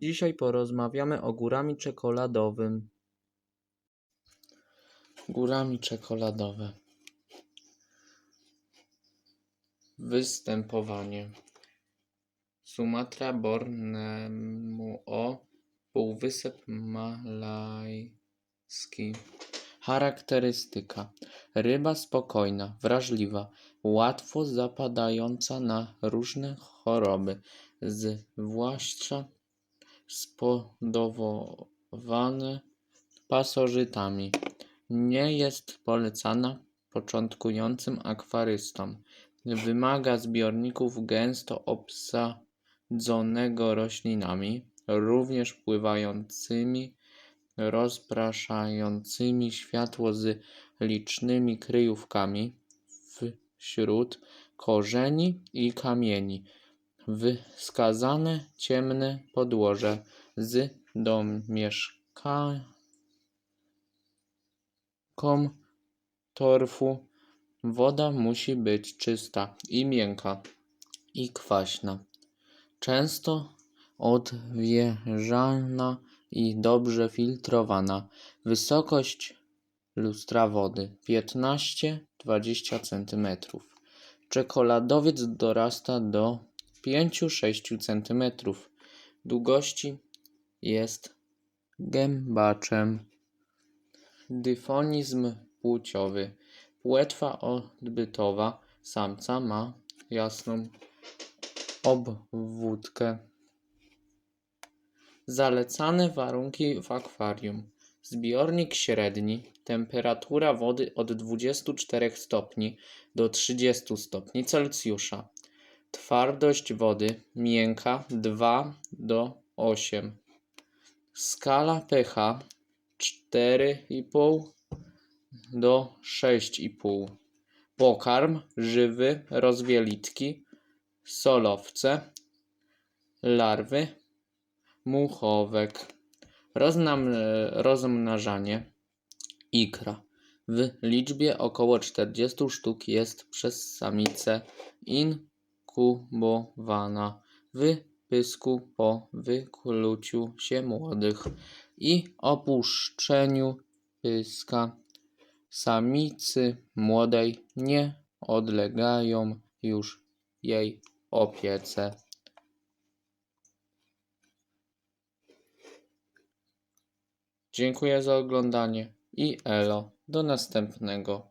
Dzisiaj porozmawiamy o górami czekoladowym. Górami czekoladowe. Występowanie. Sumatra, Borneo, Półwysep Malajski. Charakterystyka. Ryba spokojna, wrażliwa, łatwo zapadająca na różne choroby, zwłaszcza spowodowane pasożytami. Nie jest polecana początkującym akwarystom. Wymaga zbiorników gęsto obsadzonego roślinami, również pływającymi, rozpraszającymi światło z licznymi kryjówkami wśród korzeni i kamieni. Wskazane ciemne podłoże z domieszkanką torfu. Woda musi być czysta i miękka i kwaśna. Często odwierzalna i dobrze filtrowana. Wysokość lustra wody 15-20 cm. Czekoladowiec dorasta do 5-6 cm. Długości jest gębaczem. Dyfonizm płciowy. Płetwa odbytowa samca ma jasną obwódkę. Zalecane warunki w akwarium. Zbiornik średni. Temperatura wody od 24 stopni do 30 stopni Celsjusza. Twardość wody miękka 2 do 8. Skala pH 4,5 do 6,5. Pokarm żywy, rozwielitki, solowce, larwy, muchowek. Roznam, rozmnażanie ikra. W liczbie około 40 sztuk jest przez samicę inkubowana w pysku po wykluciu się młodych i opuszczeniu pyska. Samicy młodej nie odlegają już jej opiece. Dziękuję za oglądanie i elo. Do następnego.